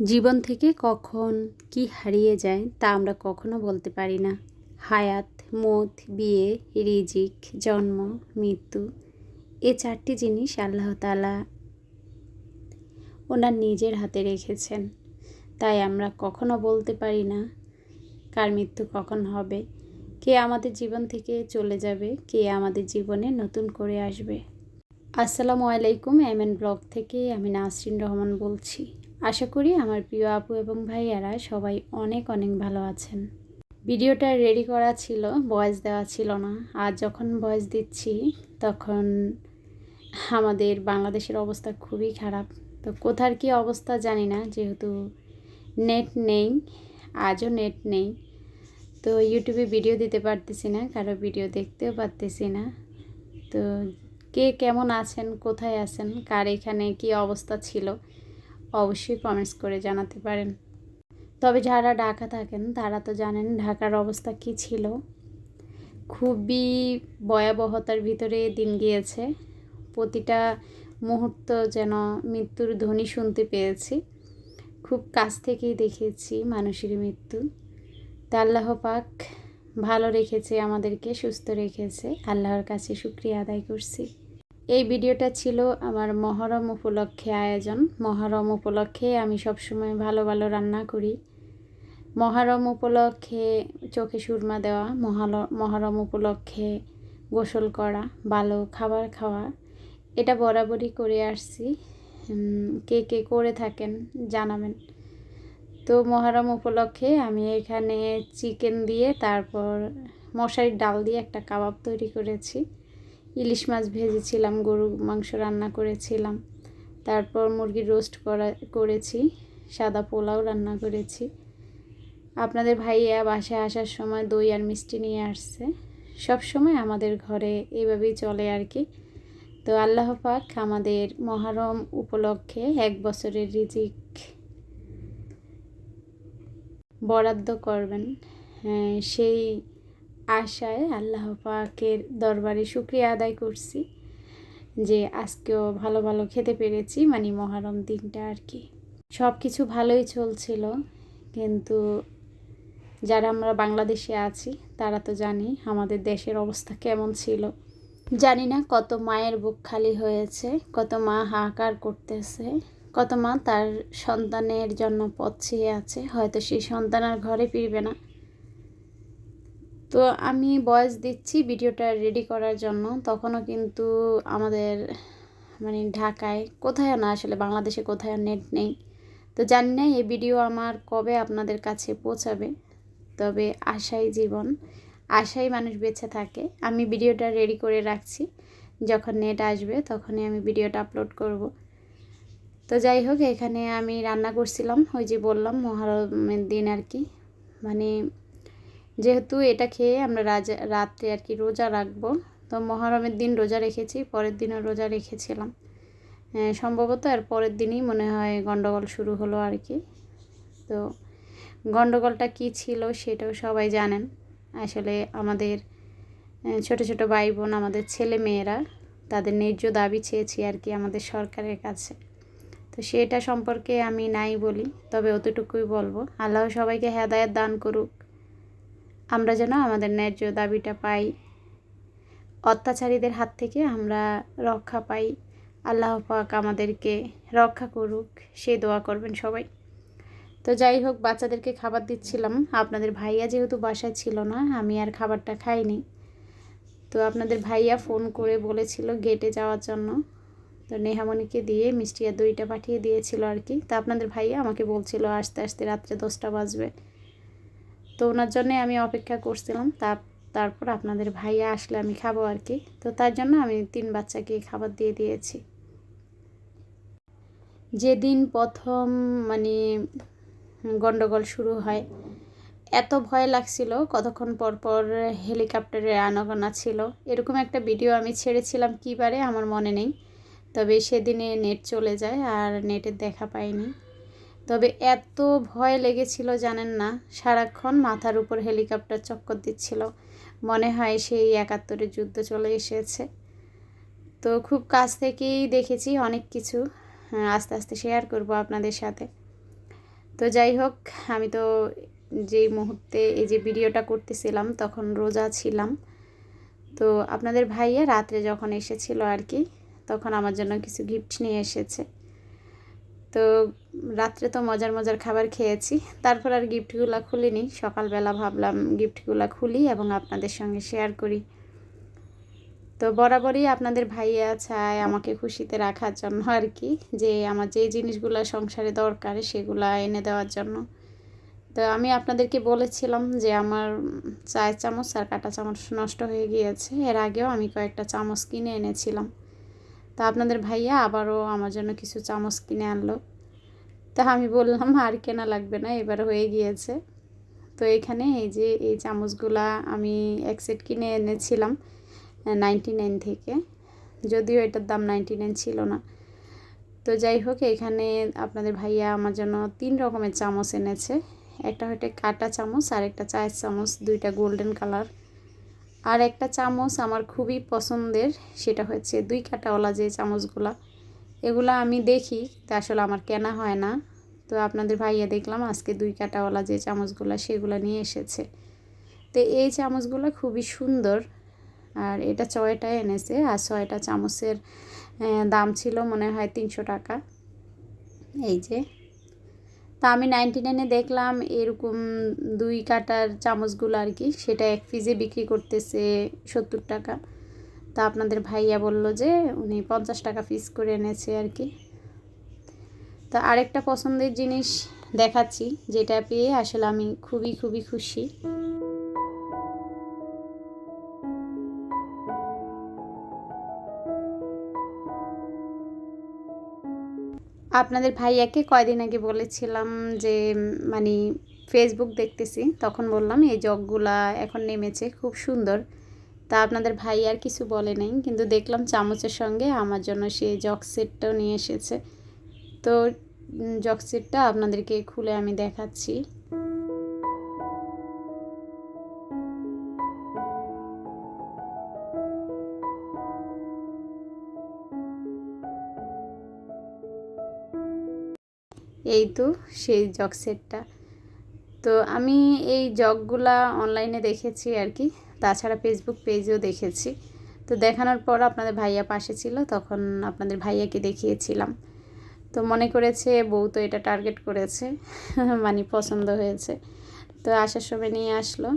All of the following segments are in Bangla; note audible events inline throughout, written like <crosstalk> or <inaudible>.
জীবন থেকে কখন কি হারিয়ে যায় তা আমরা কখনো বলতে পারি না। হায়াত, মত, বিয়ে, রিজিক, জন্ম, মৃত্যু, এ চারটি জিনিস আল্লাহ তালা ওনার নিজের হাতে রেখেছেন। তাই আমরা কখনো বলতে পারি না কার মৃত্যু কখন হবে, কে আমাদের জীবন থেকে চলে যাবে, কে আমাদের জীবনে নতুন করে আসবে। আসসালামু আলাইকুম এম এন ব্লগ থেকে আমি নাসরিন রহমান বলছি। আশা করি আমার প্রিয় আপু এবং ভাইয়ারা সবাই অনেক অনেক ভালো আছেন। ভিডিওটা রেডি করা ছিল ভয়েস দেওয়া ছিল না। আর যখন ভয়েস দিচ্ছি, তখন আমাদের বাংলাদেশের অবস্থা খুবই খারাপ। তো কোথার কি অবস্থা জানি না, যেহেতু নেট নেই, আজও নেট নেই। তো ইউটিউবে ভিডিও দিতে পারতেছি না, কারও ভিডিও দেখতেও পারতেছি না। তো কে কেমন আছেন, কোথায় আছেন, কার এখানে কি অবস্থা ছিল অবশ্যই কমেন্টস করে জানাতে পারেন। তবে যারা ঢাকা থাকেন, তারা তো জানেন ঢাকার অবস্থা কি ছিল। খুবই ভয়াবহতার ভিতরে দিন গিয়েছে। প্রতিটা মুহূর্ত যেন মৃত্যুর ধ্বনি শুনতে পেয়েছি। খুব কাছ থেকেই দেখেছি মানুষের মৃত্যু। তা আল্লাহ পাক ভালো রেখেছে আমাদেরকে, সুস্থ রেখেছে। আল্লাহর কাছে শুক্রিয়া আদায় করছি। এই ভিডিওটা ছিল আমার মহরম উপলক্ষে আয়োজন। মহরম উপলক্ষে আমি সবসময় ভালো ভালো রান্না করি। মহরম উপলক্ষে চোখে সুরমা দেওয়া মহরম উপলক্ষে গোসল করা, ভালো খাবার খাওয়া, এটা বরাবরই করে আসছি। কে কে করে থাকেন জানাবেন। তো মহরম উপলক্ষে আমি এখানে চিকেন দিয়ে, তারপর মশারির ডাল দিয়ে একটা কাবাব তৈরি করেছি। ইলিশ মাছ ভেজেছিলাম গরু মাংস রান্না করেছিলাম। তারপর মুরগির রোস্ট করা করেছি সাদা পোলাও রান্না করেছি। আপনাদের ভাইয়া বাসায় আসার সময় দই আর মিষ্টি নিয়ে আসছে। সব সময় আমাদের ঘরে এইভাবেই চলে আর কি। তো আল্লাহ পাক আমাদের মহারম উপলক্ষে এক বছরের রিজিক বরাদ্দ করবেন। হ্যাঁ, সেই আশায় আল্লাহ পাকের দরবারে শুক্রিয়া আদায় করছি যে আজকেও ভালো ভালো খেতে পেরেছি মানে মহারম দিনটা আর কি। সব কিছু ভালোই চলছিল, কিন্তু যারা আমরা বাংলাদেশে আছি, তারা তো জানি আমাদের দেশের অবস্থা কেমন ছিল। জানি না কত মায়ের বুক খালি হয়েছে, কত মা হাহাকার করতেছে, কত মা তার সন্তানের জন্য পথ আছে, হয়তো সেই সন্তান আর ঘরে ফিরবে না। তো আমি বয়স দিচ্ছি ভিডিওটা রেডি করার জন্য। তখনও কিন্তু আমাদের মানে ঢাকায় কোথায় না আসলে বাংলাদেশে কোথায় নেট নেই। তো জানি না এই ভিডিও আমার কবে আপনাদের কাছে পৌঁছাবে। তবে আশাই জীবন, আশাই মানুষ বেঁচে থাকে। আমি ভিডিওটা রেডি করে রাখছি। যখন নেট আসবে তখনই আমি ভিডিওটা আপলোড করব। তো যাই হোক, এখানে আমি রান্না করছিলাম। ওই যে বললাম, মহারমের দিন আর কি। মানে যেহেতু এটা খেয়ে আমরা রাজা রাত্রে আর কি রোজা রাখব, তো মহরমের দিন রোজা রেখেছি, পরের দিনও রোজা রেখেছিলাম। সম্ভবত আর পরের দিনই মনে হয় গণ্ডগোল শুরু হলো আর কি। তো গণ্ডগোলটা কি ছিল সেটাও সবাই জানেন। আসলে আমাদের ছোট ছোট ভাই বোন আমাদের ছেলে মেয়েরা, তাদের ন্যায্য দাবি চেয়েছি আর কি আমাদের সরকারের কাছে। তো সেটা সম্পর্কে আমি নাই বলি, তবে অতটুকুই বলব। আল্লাহ সবাইকে হেদায়ত দান করুক। আমরা যেন আমাদের ন্যায্য দাবিটা পাই। অত্যাচারীদের হাত থেকে আমরা রক্ষা পাই। আল্লাহ পাক আমাদেরকে রক্ষা করুক, সে দোয়া করবেন সবাই। তো যাই হোক, বাচ্চাদেরকে খাবার দিচ্ছিলাম। আপনাদের ভাইয়া যেহেতু বাসায় ছিল না, আমি আর খাবারটা খাইনি। তো আপনাদের ভাইয়া ফোন করে বলেছিল গেটে যাওয়ার জন্য। তো নেহামণিকে দিয়ে মিষ্টি আর দইটা পাঠিয়ে দিয়েছিল আর কি। তো আপনাদের ভাইয়া আমাকে বলছিল, আস্তে আস্তে রাত্রে দশটা বাজবে। তো ওনার জন্যে আমি অপেক্ষা করছিলাম। তা তারপর আপনাদের ভাইয়া আসলে আমি খাব আর কি। তো তার জন্য আমি তিন বাচ্চাকে খাবার দিয়ে দিয়েছি। যেদিন প্রথম মানে গন্ডগোল শুরু হয়, এত ভয় লাগছিল, কতক্ষণ পর পর আনাগোনা ছিল। এরকম একটা ভিডিও আমি ছেড়েছিলাম কীবারে আমার মনে নেই। তবে সেদিনে নেট চলে যায় আর নেটের দেখা পাইনি। তবে এত ভয় লেগেছিল জানেন না, সারাক্ষণ মাথার উপর হেলিকপ্টার চক্কর দিচ্ছিল। মনে হয় সেই একাত্তরের যুদ্ধ চলে এসেছে। তো খুব কাছ থেকেই দেখেছি অনেক কিছু আস্তে আস্তে শেয়ার করব আপনাদের সাথে। তো যাই হোক, আমি তো যেই মুহূর্তে এই যে ভিডিওটা করতেছিলাম, তখন রোজা ছিলাম। তো আপনাদের ভাইয়া রাত্রে যখন এসেছিল আর কি, তখন আমার জন্য কিছু গিফট নিয়ে এসেছে। তো রাত্রে তো মজার মজার খাবার খেয়েছি। তারপর আর গিফটগুলো খুলিনি। সকালবেলা ভাবলাম গিফটগুলো খুলি এবং আপনাদের সঙ্গে শেয়ার করি। তো বরাবরই আপনাদের ভাইয়া চায় আমাকে খুশিতে রাখার জন্য আর কি, যে আমার যে জিনিসগুলো সংসারে দরকার সেগুলো এনে দেওয়ার জন্য। তো আমি আপনাদেরকে বলেছিলাম যে আমার চায়ের চামচ আর কাটা চামচ নষ্ট হয়ে গিয়েছে। এর আগেও আমি কয়েকটা চামচ কিনে এনেছিলাম। তা আপনাদের ভাইয়া আবারও আমার জন্য কিছু চামচ কিনে আনলো। তা আমি বললাম, আর কেনা লাগবে না, এবার হয়ে গিয়েছে। তো এখানে এই যে এই চামচগুলা আমি এক সেট কিনে এনেছিলাম নাইনটি নাইন থেকে। যদিও এটার দাম নাইনটি নাইন ছিল না। তো যাই হোক, এখানে আপনাদের ভাইয়া আমার জন্য তিন রকমের চামচ এনেছে। একটা হচ্ছে কাটা চামচ আর একটা চায়ের চামচ, দুইটা গোল্ডেন কালার আর একটা চামচ আমার খুবই পছন্দের, সেটা হচ্ছে দুই কাটাওয়ালা যে চামচগুলা, এগুলো আমি দেখি, তা আসলে আমার কেনা হয় না। তো আপনাদের ভাইয়া দেখলাম আজকে দুই কাটাওয়ালা যে চামচগুলো, সেগুলো নিয়ে এসেছে। তো এই চামচগুলো খুবই সুন্দর, আর এটা ছয়টা এনেছে, আর ছয়টা চামচের দাম ছিল মনে হয় তিনশো টাকা। এই যে। তা আমি নাইনটি নাইনে দেখলাম এরকম দুই কাটার চামচগুলো আর কি, সেটা এক পিজে বিক্রি করতেছে সত্তর টাকা। তা আপনাদের ভাইয়া বলল যে উনি পঞ্চাশ টাকা পিস করে এনেছে আর কি। তা আরেকটা পছন্দের জিনিস দেখাচ্ছি, যেটা পেয়ে আসলে আমি খুবই খুবই খুশি। আপনাদের ভাইয়াকে কয়দিন আগে বলেছিলাম যে মানে ফেসবুক দেখতেছি, তখন বললাম এই জগগুলা এখন নেমেছে, খুব সুন্দর। তা আপনাদের ভাই আর কিছু বলে নাই, কিন্তু দেখলাম চামচের সঙ্গে আমার জন্য সেই জগ সেটটাও নিয়ে এসেছে। তো জগ সেটটা আপনাদেরকে খুলে আমি দেখাচ্ছি। এই তো সেই জগ সেটটা তো আমি এই জগগুলা অনলাইনে দেখেছি আর কি। তাছাড়া ফেসবুক পেজেও দেখেছি। তো দেখানোর পর আপনাদের ভাইয়া পাশে ছিল, তখন আপনাদের ভাইয়াকে দেখিয়েছিলাম। তো মনে করেছে বউ তো এটা টার্গেট করেছে <laughs> মানে পছন্দ হয়েছে। তো আসার সময় নিয়ে আসলো।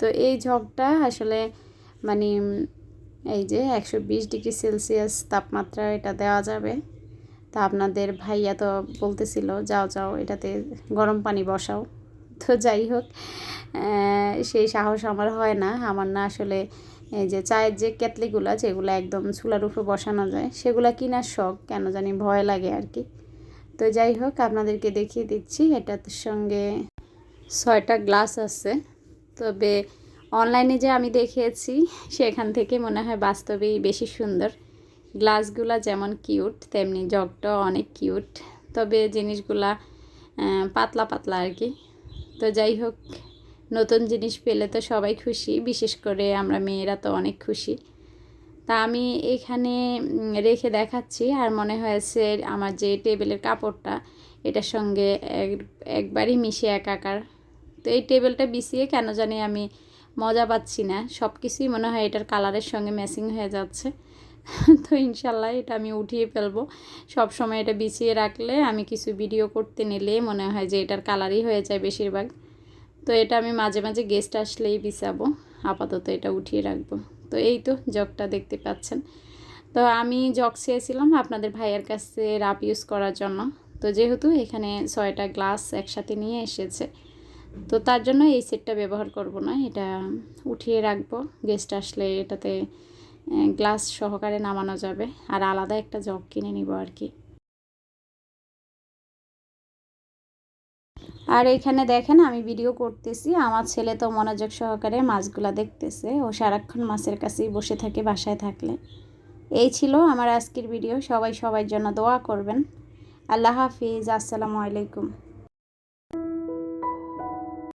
তো এই ঝগটা আসলে মানে এই যে একশো বিশ ডিগ্রি সেলসিয়াস তাপমাত্রা এটা দেওয়া যাবে। তা আপনাদের ভাইয়া তো বলতেছিল, যাও যাও, এটাতে গরম পানি বসাও। তো যাই হোক সেই সাহস আমার হয় না। আমার না আসলে এই যে চায়ের যে কেতলিগুলো যেগুলো একদম চুলার উপরে বসানো যায়, সেগুলো কেনার শখ, কেন জানি ভয় লাগে আর কি। তো যাই হোক, আপনাদেরকে দেখিয়ে দিচ্ছি, এটার সঙ্গে ছয়টা গ্লাস আছে। তবে অনলাইনে যে আমি দেখিয়েছি, সেখান থেকে মনে হয় বাস্তবেই বেশি সুন্দর। গ্লাসগুলা যেমন কিউট, তেমনি জগটাও অনেক কিউট। তবে জিনিসগুলা পাতলা পাতলা আর কি। তো যাই হোক, নতুন জিনিস পেলে তো সবাই খুশি, বিশেষ করে আমরা মেয়েরা তো অনেক খুশি। তা আমি এখানে রেখে দেখাচ্ছি, আর মনে হয়েছে আমার যে টেবিলের কাপড়টা, এটার সঙ্গে একবারই মিশে একাকার। তো এই টেবিলটা বিছিয়ে কেন জানি আমি মজা পাচ্ছি না সব কিছুই মনে হয় এটার কালারের সঙ্গে ম্যাচিং হয়ে যাচ্ছে। <laughs> তো ইনশাল্লাহ এটা আমি উঠিয়ে ফেলব। সব সময় এটা বিছিয়ে রাখলে আমি কিছু ভিডিও করতে নিলে মনে হয় যে এটার কালারই হয়ে যায় বেশিরভাগ। তো এটা আমি মাঝে মাঝে গেস্ট আসলেই বিছাবো। আপাতত এটা উঠিয়ে রাখব। তো এই তো জগটা দেখতে পাচ্ছেন। তো আমি জগ চেয়েছিলাম আপনাদের ভাইয়ের কাছে রাপ ইউজ করার জন্য। তো যেহেতু এখানে ছয়টা গ্লাস একসাথে নিয়ে এসেছে, তো তার জন্য এই সেটটা ব্যবহার করব না। এটা উঠিয়ে রাখব। গেস্ট আসলে এটাতে গ্লাস সহকারে নামানো যাবে। আর আলাদা একটা জগ কিনে নিব আর কি। আর এখানে দেখেন, আমি ভিডিও করতেছি। আমার ছেলে তো মনোযোগ সহকারে মাছগুলা দেখতেছে। ও সারাক্ষণ মাছের কাছেই বসে থাকে, বাসায় থাকলে। এই ছিল আমার আজকের ভিডিও সবাই সবার জন্য দোয়া করবেন। আল্লাহ হাফিজ। আসসালামু আলাইকুম।